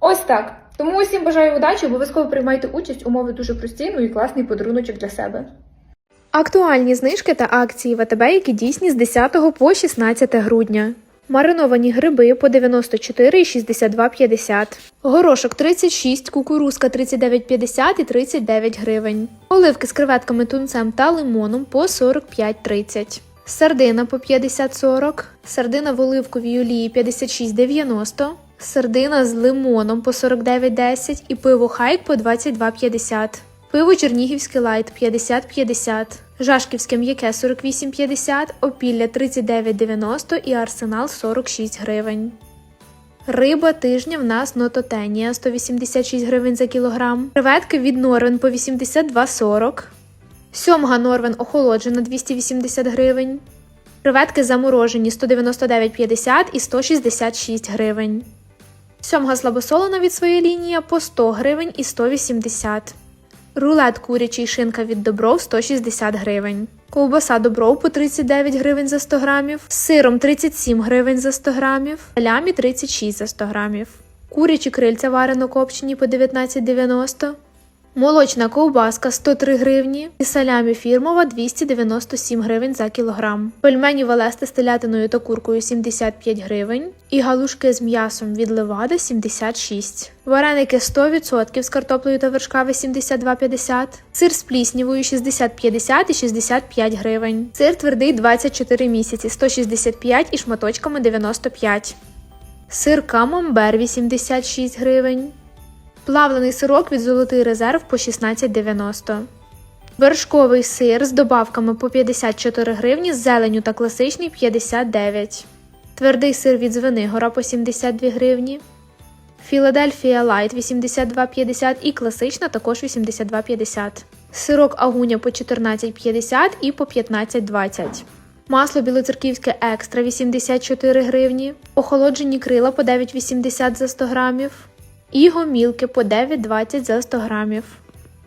Ось так. Тому усім бажаю удачі, обов'язково приймайте участь, умови дуже прості, ну і класний подаруночок для себе. Актуальні знижки та акції ВТБ, які дійсні з 10 по 16 грудня. Мариновані гриби по 94 і 62,50. Горошок 36, кукурузка 39,50 і 39 гривень. Оливки з креветками, тунцем та лимоном по 45,30. Сардина по 50,40. Сардина в оливковій олії 56,90. Сардина з лимоном по 49,10 і пиво хайк по 22,50. Пиво Чернігівське лайт 50,50. Жашківське м'яке 48,50, опілля 39,90 і арсенал 46 гривень. Риба тижня в нас нототенія 186 гривень за кілограм. Креветки від Норвен по 82,40. Сьомга Норвен охолоджена 280 гривень. Креветки заморожені 199,50 і 166 гривень. Сьомга слабосолена від своєї лінії по 100 гривень і 180. Рулет курячий шинка від Добров 160 гривень. Ковбаса Добров по 39 гривень за 100 грамів. Сиром 37 гривень за 100 грамів. лямі 36 за 100 грамів. Курячі крильця варено копчені по 19,90. Молочна ковбаска 103 гривні і салямі фірмова 297 гривень за кілограм. Пельмені Велеста з телятиною та куркою 75 гривень і галушки з м'ясом від Левада 76. Вареники 100% з картоплею та вершками 72,50. Сир з пліснявою 60,50 і 65 гривень. Сир твердий 24 місяці 165 і шматочками 95. Сир камамбер 86 гривень. Плавлений сирок від золотий резерв по 16,90. Вершковий сир з добавками по 54 гривні, з зеленю та класичний 59. Твердий сир від Звенигора по 72 гривні. Філадельфія Лайт 82,50 і класична також 82,50. Сирок агуня по 14,50 і по 15,20. Масло білоцерківське екстра 84 гривні. Охолоджені крила по 9,80 за 100 грамів. І гомілки по 9,20 за 100 грамів.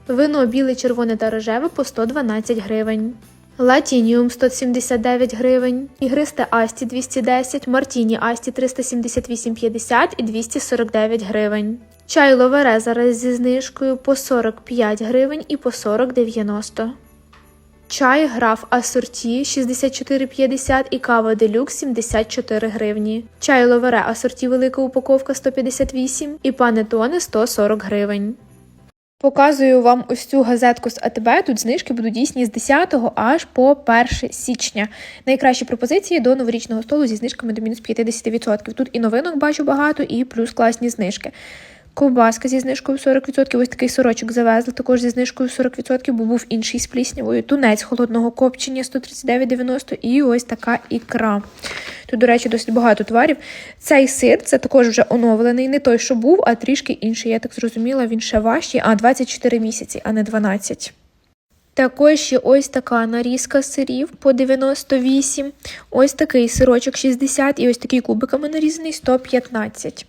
Вино біле, червоне та рожеве по 112 гривень. Латініум 179 гривень, ігристе Асті 210, Мартіні Асті 378,50 і 249 гривень. Чай ловере зараз зі знижкою по 45 гривень і по 40,90. Чай граф асорті 64,50 і кава делюкс 74 гривні. Чай ловере асорті велика упаковка 158 і панетоне 140 гривень. Показую вам ось цю газетку з АТБ. Тут знижки будуть дійсні з 10 аж по 1 січня. Найкращі пропозиції до новорічного столу зі знижками до мінус 50%. Тут і новинок бачу багато, і плюс класні знижки. Ковбаска зі знижкою 40%, ось такий сорочок завезли, також зі знижкою 40%, бо був інший з пліснявою. Тунець холодного копчення 139,90 і ось така ікра. Тут, до речі, досить багато товарів. Цей сир це також вже оновлений, не той, що був, а трішки інший. Я так зрозуміла, він ще важчий, а 24 місяці, а не 12. Також є ось така нарізка сирів по 98, ось такий сирочок 60 і ось такий кубиками нарізаний 115.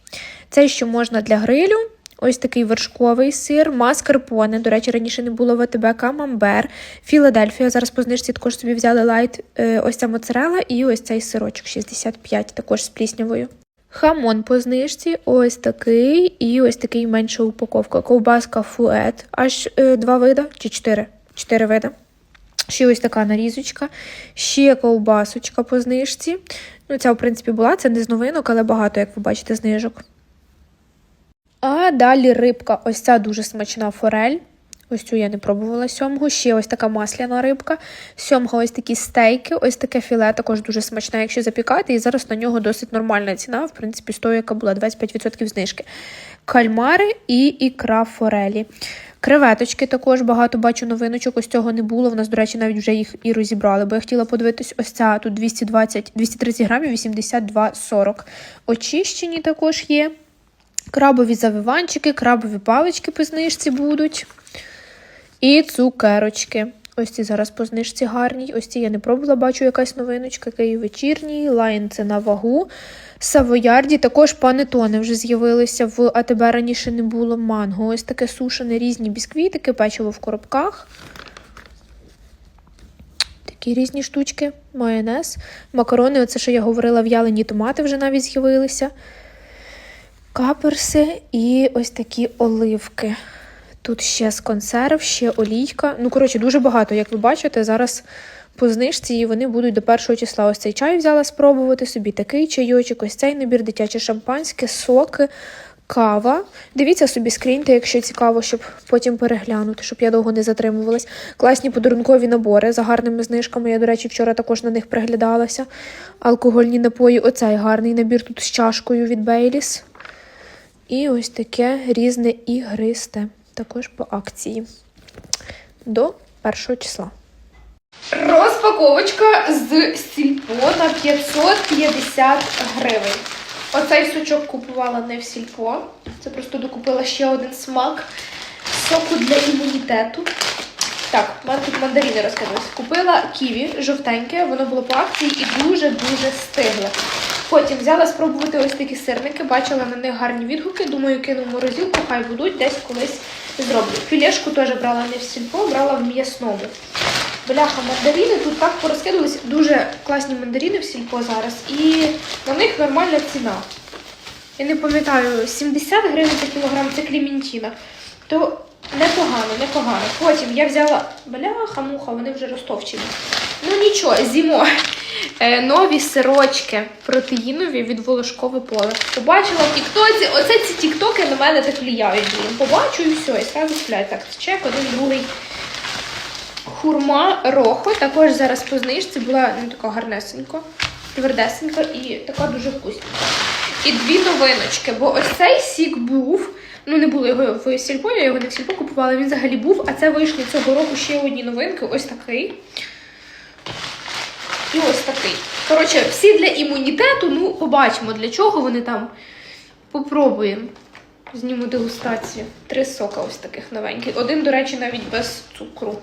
Це що можна для грилю. Ось такий вершковий сир, маскарпоне. До речі, раніше не було в АТБ, камамбер, Філадельфія. Зараз по знижці також собі взяли лайт. е, Ось ця моцарела і ось цей сирочок 65, також з пліснявою. Хамон по знижці, ось такий, і ось такий менша упаковка. Ковбаска фует, аж е, два вида чи чотири? Чотири вида. Ще ось така нарізочка, ще ковбасочка по знижці. Ну, ця, в принципі, була, це не з новинок, але багато, як ви бачите, знижок. А далі рибка. Ось ця дуже смачна форель. Ось цю я не пробувала сьомгу. Ще ось така масляна рибка. Сьомга ось такі стейки, ось таке філе, також дуже смачне, якщо запікати. І зараз на нього досить нормальна ціна, в принципі, з тої, яка була 25% знижки. Кальмари і ікра форелі. Креветочки також багато бачу новиночок. Ось цього не було. В нас, до речі, навіть вже їх і розібрали, бо я хотіла подивитись, ось ця тут 220, 230 грамів, 82,40. Очищені також є. Крабові завиванчики, крабові палички по знижці будуть. І цукерочки. Ось ці зараз по знижці гарні. Ось ці я не пробувала, бачу якась новиночка, який вечірній, лайн це на вагу. Савоярді також панетони вже з'явилися в АТБ раніше не було манго. Ось таке сушене різні бісквітики, печиво в коробках. Такі різні штучки, майонез, макарони, оце, що я говорила, в'ялені томати вже навіть з'явилися. Каперси і ось такі оливки. Тут ще з консерв, ще олійка. Ну, коротше, дуже багато, як ви бачите, зараз по знижці і вони будуть до першого числа. Ось цей чай взяла спробувати собі, такий чайочок, ось цей набір, дитяче шампанське, соки, кава. Дивіться собі, скріньте, якщо цікаво, щоб потім переглянути, щоб я довго не затримувалась. Класні подарункові набори за гарними знижками. Я, до речі, вчора також на них приглядалася. Алкогольні напої, оцей гарний набір тут з чашкою від Бейліс. І ось таке різне ігристе, також по акції до першого числа. Розпаковочка з сільпо на 550 гривень. Оцей сучок купувала не в сільпо. Це просто докупила ще один смак соку для імунітету. Так, в мене тут мандарини розкинулись. Купила ківі жовтеньке, воно було по акції і дуже-дуже стигле. Потім взяла спробувати ось такі сирники, бачила на них гарні відгуки. Думаю, кину в морозилку, хай будуть, десь колись зроблю. Філешку теж брала не в сільпо, брала в м'ясному. Бляха, мандарини тут так порозкидувались. Дуже класні мандарини в сільпо зараз. І на них нормальна ціна. Я не пам'ятаю, 70 гривень за кілограм це кліментіна. То непогано, непогано. Потім я взяла бляха, муха, вони вже розтовчені. Ну нічого, зімо. Е, нові сирочки протеїнові від волошкове поле. Побачила в Тіктоці, оце ці тіктоки на мене так влияють. Побачу і все, і сразу купляю. Так, чек, один, другий. Хурма рохо, також зараз по знижці була ну, така гарнесенька, твердесенька і така дуже вкусна. І дві новиночки, бо ось цей сік був. Ну, не було його в сільпо, я його не в сільпо купувала, він взагалі був, а це вийшли цього року ще одні новинки. Ось такий. І ось такий. Коротше, всі для імунітету, ну, побачимо, для чого вони там. Попробуємо. Зніму дегустацію. Три сока ось таких новеньких. Один, до речі, навіть без цукру.